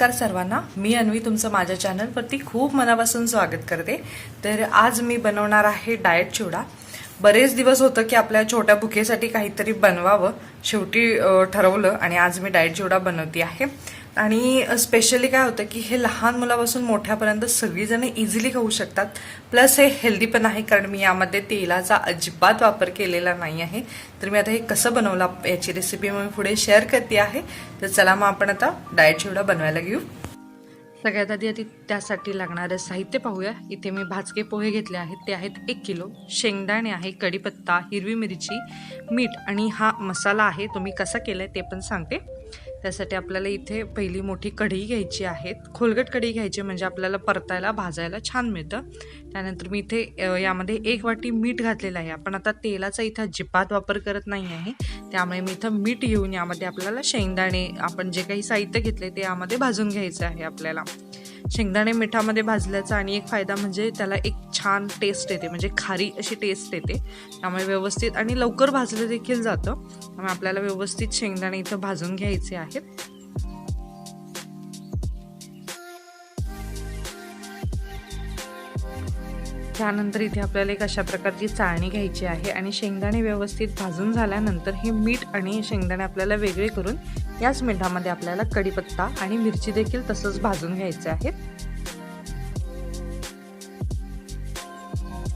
नमस्कार सर्वांना. मी अन्वी तुमचं माझ्या चॅनलवरती खूप मनापासून स्वागत करते. तर आज मी बनवणार आहे डाएट चिवडा. बरेच दिवस होतं की आपल्या छोट्या भुकेसाठी काहीतरी बनवावं. शेवटी ठरवलं आणि आज मी डाएट चिवडा बनवते आहे. आणि स्पेशली काय होतं की हे लहान मुलापासून मोठ्यापर्यंत सगळीजण इझिली खाऊ शकतात. प्लस हे हेल्दी पण आहे कारण मी यामध्ये तेलाचा अजिबात वापर केलेला नाही आहे. तर मी आता हे कसं बनवलं याची रेसिपी मी पुढे शेअर करते आहे. तर चला मग आपण आता डाएट चिवडा बनवायला घेऊ. सगळ्यात आधी आधी त्यासाठी लागणारं साहित्य पाहूया. इथे मी भाजके पोहे घेतले आहेत. ते आहेत एक किलो. शेंगदाणे आहे कढीपत्ता हिरवी मिरची मीठ आणि हा मसाला आहे. तो मी कसा केलाय ते पण सांगते. त्यासाठी आपल्याला इथे पहिली मोठी कढई घ्यायची आहे. खोलगट कढई घ्यायची म्हणजे आपल्याला परतायला भाजायला छान मिळतं. त्यानंतर मी इथे यामध्ये एक वाटी मीठ घातलेलं आहे. आपण आता तेलाचा इथं अजिबात वापर करत नाही आहे. त्यामुळे मी इथं मीठ घेऊन यामध्ये आपल्याला शेंगदाणे आपण जे काही साहित्य घेतले ते यामध्ये भाजून घ्यायचं आहे आपल्याला. शेंगदाणे मिठामध्ये भाजल्याचा आणि एक फायदा म्हणजे त्याला एक छान टेस्ट येते म्हणजे खारी अशी टेस्ट येते. त्यामुळे व्यवस्थित आणि लवकर भाजलं देखील जातं. त्यामुळे आपल्याला व्यवस्थित शेंगदाणे इथं भाजून घ्यायचे आहेत. त्यानंतर इथे आपल्याला एक अशा प्रकारची चाळणी घ्यायची आहे आणि शेंगदाणे व्यवस्थित भाजून झाल्यानंतर हे मीठ आणि शेंगदाणे आपल्याला वेगळे करून याच मिठामध्ये आपल्याला कढीपत्ता आणि मिरची देखील तसंच भाजून घ्यायचे आहेत.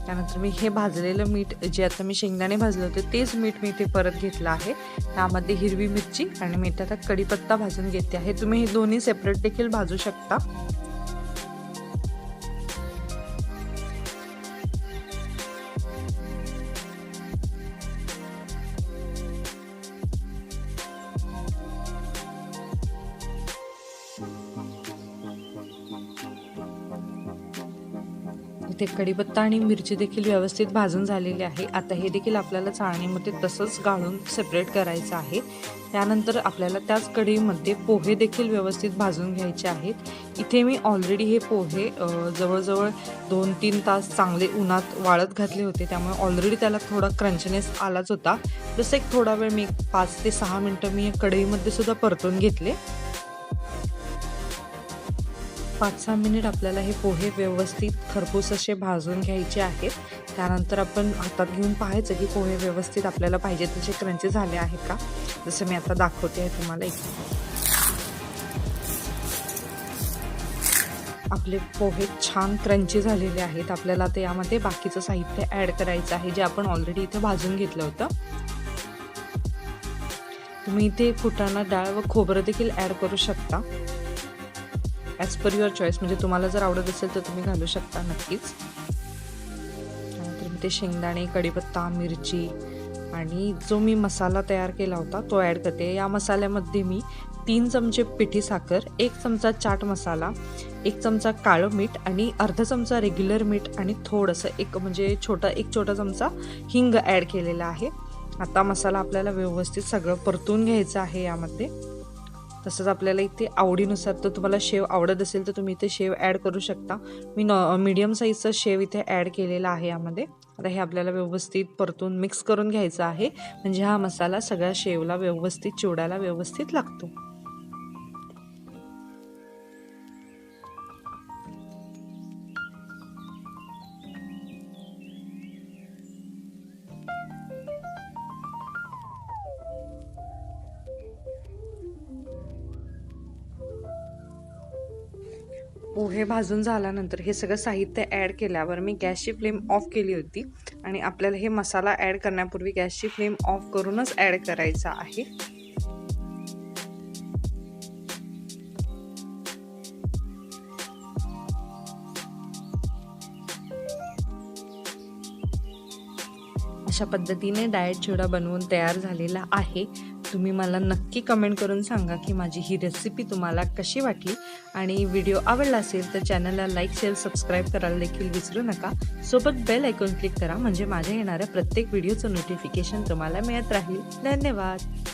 त्यानंतर मी हे भाजलेलं मीठ जे आता मी शेंगदाणे भाजले होते तेच मीठ मी इथे परत घेतलं आहे. त्यामध्ये हिरवी मिरची आणि मी आता कढीपत्ता भाजून घेते आहे. तुम्ही हे दोन्ही सेपरेट देखील भाजू शकता. इथे कढीपत्ता आणि मिरची देखील व्यवस्थित भाजून झालेली आहे. आता हे देखील आपल्याला चाळणीमध्ये तसंच गाळून सेपरेट करायचं आहे. त्यानंतर आपल्याला त्याच कढईमध्ये पोहे देखील व्यवस्थित भाजून घ्यायचे आहेत. इथे मी ऑलरेडी हे पोहे जवळजवळ दोन तीन तास चांगले उन्हात वाळत घातले होते. त्यामुळे ऑलरेडी त्याला थोडा क्रंचनेस आलाच होता. जसं एक थोडा वेळ मी पाच ते सहा मिनटं मी या कढईमध्ये सुद्धा परतून घेतले. पाच सहा मिनिट आपल्याला हे पोहे व्यवस्थित खरपूस असे भाजून घ्यायचे आहेत. त्यानंतर आपण हातात घेऊन पाहायचं की पोहे व्यवस्थित आपल्याला पाहिजे तसे क्रंची झाले आहेत का? जसं मी आता दाखवते आहे तुम्हाला एक. आपले पोहे छान क्रंची झालेले आहेत. आपल्याला आता यामध्ये बाकीचं साहित्य ॲड करायचं आहे जे आपण ऑलरेडी इथे भाजून घेतलं होतं. तुम्ही इथे फुटाणा डाळ व खोबरं देखील ॲड करू शकता. ॲज पर युअर चॉईस म्हणजे तुम्हाला जर आवडत असेल तर तुम्ही घालू शकता नक्कीच. मी ते शेंगदाणे कढीपत्ता मिरची आणि जो मी मसाला तयार केला होता तो ॲड करते. या मसाल्यामध्ये मी तीन चमचे पिठी साखर एक चमचा चाट मसाला एक चमचा काळं मीठ आणि अर्धा चमचा रेग्युलर मीठ आणि थोडंसं एक म्हणजे छोटा एक छोटा चमचा हिंग ॲड केलेला आहे. आता मसाला आपल्याला व्यवस्थित सगळं परतून घ्यायचं आहे यामध्ये. तसंच आपल्याला इथे आवडीनुसार तर तुम्हाला शेव आवडत असेल तर तुम्ही इथे शेव ॲड करू शकता. मी नॉ मीडियम साईजचा शेव इथे ॲड केलेला आहे यामध्ये. आता हे आपल्याला व्यवस्थित परतून मिक्स करून घ्यायचं आहे. म्हणजे हा मसाला सगळ्या शेवला व्यवस्थित चिवडायला व्यवस्थित लागतो. पोहे भाजून झाल्यानंतर हे सगळं साहित्य ॲड केल्यावर मी गॅसची फ्लेम ऑफ केली होती आणि आपल्याला हे मसाला ॲड करण्यापूर्वी गॅसची फ्लेम ऑफ करूनच ॲड करायचा आहे. अशा पद्धतीने डाएट चिवडा बनवून तयार झालेला आहे. तुम्ही मला नक्की कमेंट करून सांगा की माझी ही रेसिपी तुम्हाला कशी वाटली. आणि व्हिडिओ आवडला असेल तर चॅनलला लाईक शेअर सबस्क्राईब करायला देखील विसरू नका. सोबत बेल ऐकून क्लिक करा म्हणजे माझ्या येणाऱ्या प्रत्येक व्हिडिओचं नोटिफिकेशन तुम्हाला मिळत राहील. धन्यवाद.